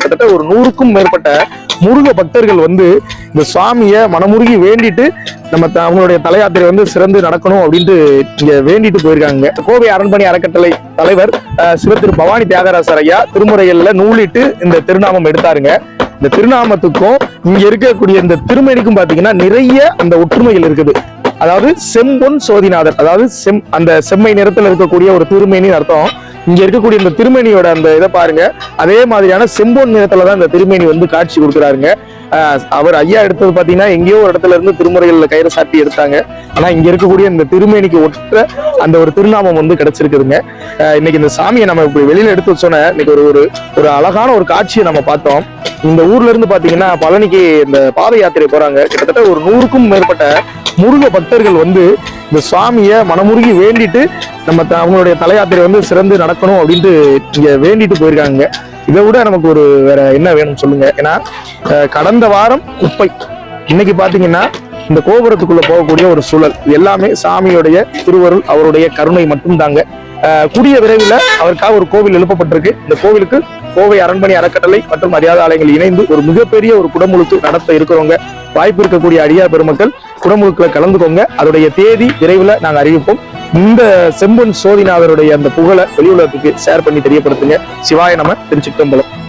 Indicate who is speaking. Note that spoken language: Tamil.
Speaker 1: கிட்டத்தட்ட ஒரு நூறுக்கும் மேற்பட்ட முருக பக்தர்கள் வந்து இந்த சுவாமியை மனமுருகி வேண்டிட்டு நம்ம த- அவங்களுடைய தலையாத்திரை வந்து சிறந்து நடக்கணும் அப்படின்ட்டு இங்க வேண்டிட்டு போயிருக்காங்க. கோவை அரண்மனை அறக்கட்டளை தலைவர் அஹ், சிவத்திரு பவானி தியாகராசர் ஐயா திருமுறைகள்ல நூலிட்டு இந்த திருநாமம் எடுத்தாருங்க. இந்த திருநாமத்துக்கும் இங்க இருக்கக்கூடிய இந்த திருமணிக்கும் பாத்தீங்கன்னா நிறைய அந்த ஒற்றுமைகள் இருக்குது. அதாவது செம்பொன் சோதிநாதர் அதாவது செம் அந்த செம்மை நிறத்துல இருக்கக்கூடிய ஒரு திருமேனின்னு அர்த்தம். இங்க இருக்கக்கூடிய இந்த திருமேனியோட அந்த இதை பாருங்க. அதே மாதிரியான செம்பொன் நிறத்துல தான் இந்த திருமேனி வந்து காட்சி கொடுக்குறாருங்க. அவர் ஐயா எடுத்தது பாத்தீங்கன்னா எங்கேயோ ஒரு இடத்துல இருந்து திருமுறைகள்ல கயிறு சாட்டி எடுத்தாங்க. ஆனா இங்க இருக்கக்கூடிய இந்த திருமேனிக்கு ஒற்ற அந்த ஒரு திருநாமம் வந்து கிடைச்சிருக்குதுங்க. இன்னைக்கு இந்த சாமியை நம்ம இப்படி வெளியில எடுத்து வச்சோன்னே இன்னைக்கு ஒரு ஒரு ஒரு அழகான ஒரு காட்சியை நம்ம பார்த்தோம். இந்த ஊர்ல இருந்து பாத்தீங்கன்னா பழனிக்கு இந்த பாத யாத்திரை போறாங்க. கிட்டத்தட்ட ஒரு நூறுக்கும் மேற்பட்ட முருக பக்தர்கள் வந்து இந்த சுவாமியை மனமுருகி வேண்டிட்டு நம்ம த- அவங்களுடைய தலையாத்திரை வந்து சிறந்து நடக்கணும் அப்படின்ட்டு இங்க வேண்டிட்டு போயிருக்காங்க. இதை விட நமக்கு ஒரு வேற என்ன வேணும் சொல்லுங்க. ஏன்னா கடந்த வாரம் குப்பை. இன்னைக்கு பாத்தீங்கன்னா இந்த கோபுரத்துக்குள்ள போகக்கூடிய ஒரு சூழல். எல்லாமே சாமியுடைய திருவருள் அவருடைய கருணை மட்டும்தாங்க. கூடிய விரைவில் அவருக்காக ஒரு கோவில் எழுப்பப்பட்டிருக்கு. இந்த கோவிலுக்கு கோவை அரண்மனை அறக்கட்டளை மற்றும் மரியாதை ஆலயங்கள் இணைந்து ஒரு மிகப்பெரிய ஒரு குடமுழுக்கு நடத்த இருக்கிறவங்க. வாய்ப்பு இருக்கக்கூடிய அடியார் பெருமக்கள் குடமுழுக்கில் கலந்துக்கோங்க. அதோடைய தேதி விரைவில் நாங்க அறிவிப்போம். இந்த செம்பொன் சோதிநாதருடைய அந்த புகழை வெளியுலகத்துக்கு ஷேர் பண்ணி தெரியப்படுத்துங்க. சிவாய நம்ம திருச்சிட்டம்பலம்